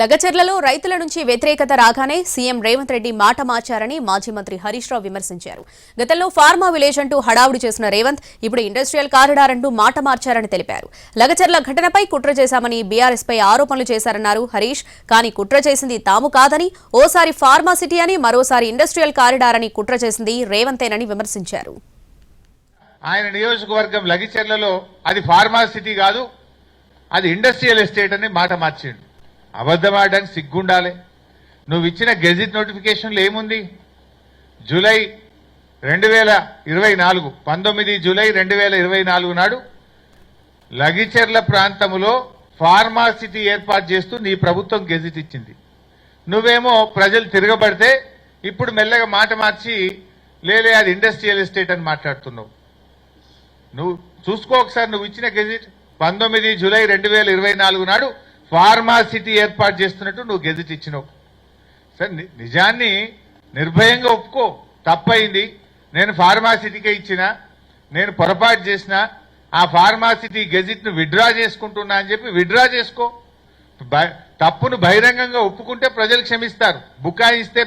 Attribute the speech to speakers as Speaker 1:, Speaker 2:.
Speaker 1: లగచర్లలో రైతుల నుంచి వ్యతిరేకత రాగానే సీఎం రేవంత్ రెడ్డి మాట మార్చారని మాజీ మంత్రి హరీష్ రావు విమర్శించారు. గతంలో ఫార్మా విలేజ్ అంటూ హడావుడి చేసిన రేవంత్ ఇప్పుడు ఇండస్ట్రియల్ కారిడార్ అంటూ మాట మార్చారని తెలిపారు. లగచర్ల ఘటనపై కుట్ర చేశామని బీఆర్ఎస్పై ఆరోపణలు చేశారన్నారు హరీష్. కానీ కుట్ర చేసింది తాము కాదని ఓసారి ఫార్మా సిటీ అని మరోసారి ఇండస్ట్రియల్ కారిడార్ అని కుట్ర చేసింది రేవంతేనని విమర్శించారు.
Speaker 2: ఆయన నియోజకవర్గం లగిచెర్లలో అది ఫార్మా సిటీ కాదు అది ఇండస్ట్రియల్ ఎస్టేట్ అని మాట మార్చిండు. అబద్ధం ఆడడానికి సిగ్గుండాలి. నువ్వు ఇచ్చిన గెజిట్ నోటిఫికేషన్లు ఏముంది? జూలై రెండు వేల ఇరవై నాలుగు పంతొమ్మిది జూలై రెండు వేల ఇరవై నాలుగు నాడు లగిచెర్ల ప్రాంతములో ఫార్మాసిటీ ఏర్పాటు చేస్తూ నీ ప్రభుత్వం గెజిట్ ఇచ్చింది. నువ్వేమో ప్రజలు తిరగబడితే ఇప్పుడు మెల్లగా మాట మార్చి లేలే అది ఇండస్ట్రియల్ ఎస్టేట్ అని మాట్లాడుతున్నావు. నువ్వు చూసుకో ఒకసారి నువ్వు ఇచ్చిన గెజిట్ పంతొమ్మిది జూలై రెండు వేల ఇరవై నాలుగు నాడు ఫార్మాసిటీ ఏర్పాటు చేస్తున్నట్టు నువ్వు గెజిట్ ఇచ్చినావు. సరే ని- నిజాన్ని నిర్భయంగా ఒప్పుకో. తప్పయింది నేను ఫార్మాసిటీకే ఇచ్చిన నేను పొరపాటు చేసిన ఆ ఫార్మాసిటీ గెజిట్ను విడ్రా చేసుకుంటున్నా అని చెప్పి విడ్రా చేసుకో. తప్పును బహిరంగంగా ఒప్పుకుంటే ప్రజలు క్షమిస్తారు. బుకాయిస్తే